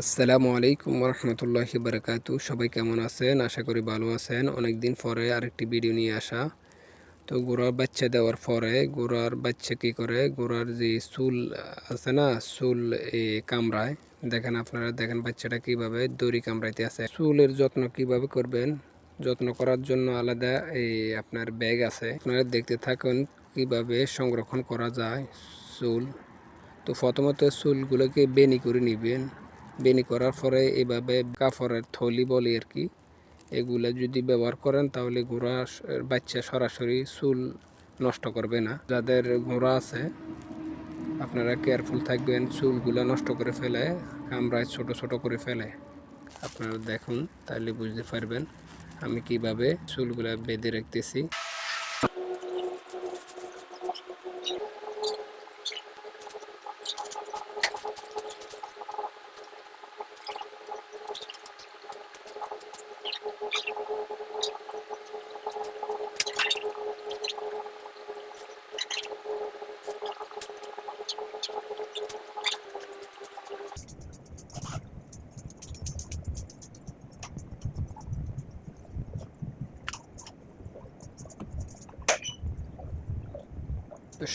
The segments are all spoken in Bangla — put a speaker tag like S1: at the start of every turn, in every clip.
S1: আসসালামু আলাইকুম রহমতুল্লাহি বারকাতু সবাই কেমন আছেন? আশা করি ভালো আছেন। অনেক দিন পরে আরেকটি ভিডিও নিয়ে আসা। তো গোড়ার বাচ্চা দেওয়ার পরে, গোড়ার বাচ্চা কী করে? গোড়ার যে চুল আছে না, চুল কামড়ায়। দেখেন আপনারা, দেখেন বাচ্চাটা কীভাবে দড়ি কামড়াইতে আছে। চুলের যত্ন কীভাবে করবেন? যত্ন করার জন্য আলাদা এই আপনার ব্যাগ আছে। আপনারা দেখতে থাকুন কীভাবে সংরক্ষণ করা যায় চুল। তো প্রথমত চুলগুলোকে বেনি করে নেবেন। বেনি করার পরে এভাবে কাপড়ের থলি বলি আর কি। এগুলো যদি ব্যবহার করেন তাহলে ঘোড়া বাচ্চা সরাসরি চুল নষ্ট করবে না। যাদের ঘোড়া আছে, আপনারা কেয়ারফুল থাকবেন, চুলগুলো নষ্ট করে ফেলে কামড়ায় ছোট ছোট করে ফেলে। আপনারা দেখুন, তাহলে বুঝতে পারবেন আমি কীভাবে চুলগুলা বেঁধে রাখতেছি।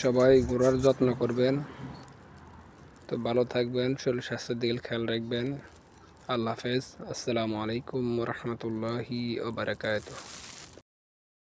S1: সবাই ঘোরার যত্ন করবেন। তো ভালো থাকবেন, শরীর স্বাস্থ্যের দিকে খেয়াল রাখবেন। আল্লাহ হাফেজ। আসসালামু আলাইকুম রহমতুল্লাহি ওবরাকাতুহ